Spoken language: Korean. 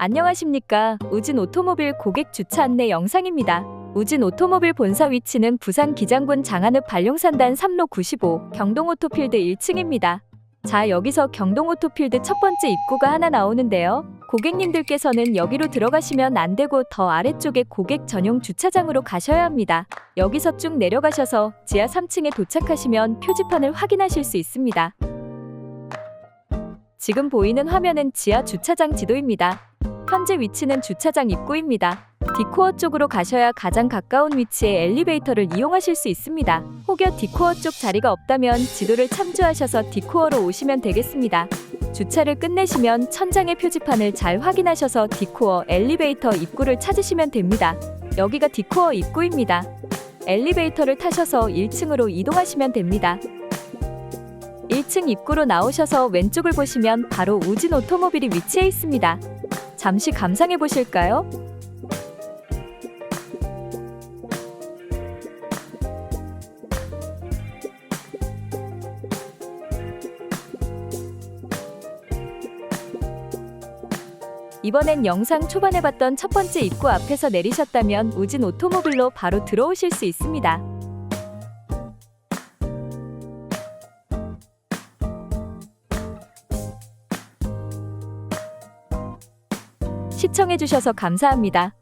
안녕하십니까. 우진 오토모빌 고객 주차 안내 영상입니다. 우진 오토모빌 본사 위치는 부산 기장군 장안읍 발룡산단 3로 95 경동오토필드 1층입니다. 자, 여기서 경동오토필드 첫 번째 입구가 하나 나오는데요. 고객님들께서는 여기로 들어가시면 안 되고 더 아래쪽에 고객 전용 주차장으로 가셔야 합니다. 여기서 쭉 내려가셔서 지하 3층에 도착하시면 표지판을 확인하실 수 있습니다. 지금 보이는 화면은 지하 주차장 지도입니다. 현재 위치는 주차장 입구입니다. 디코어 쪽으로 가셔야 가장 가까운 위치에 엘리베이터를 이용하실 수 있습니다. 혹여 디코어 쪽 자리가 없다면 지도를 참조하셔서 디코어로 오시면 되겠습니다. 주차를 끝내시면 천장의 표지판을 잘 확인하셔서 디코어 엘리베이터 입구를 찾으시면 됩니다. 여기가 디코어 입구입니다. 엘리베이터를 타셔서 1층으로 이동하시면 됩니다. 1층 입구로 나오셔서 왼쪽을 보시면 바로 우진 오토모빌이 위치해 있습니다. 잠시 감상해 보실까요? 이번엔 영상 초반에 봤던 첫 번째 입구 앞에서 내리셨다면 우진 오토모빌로 바로 들어오실 수 있습니다. 시청해주셔서 감사합니다.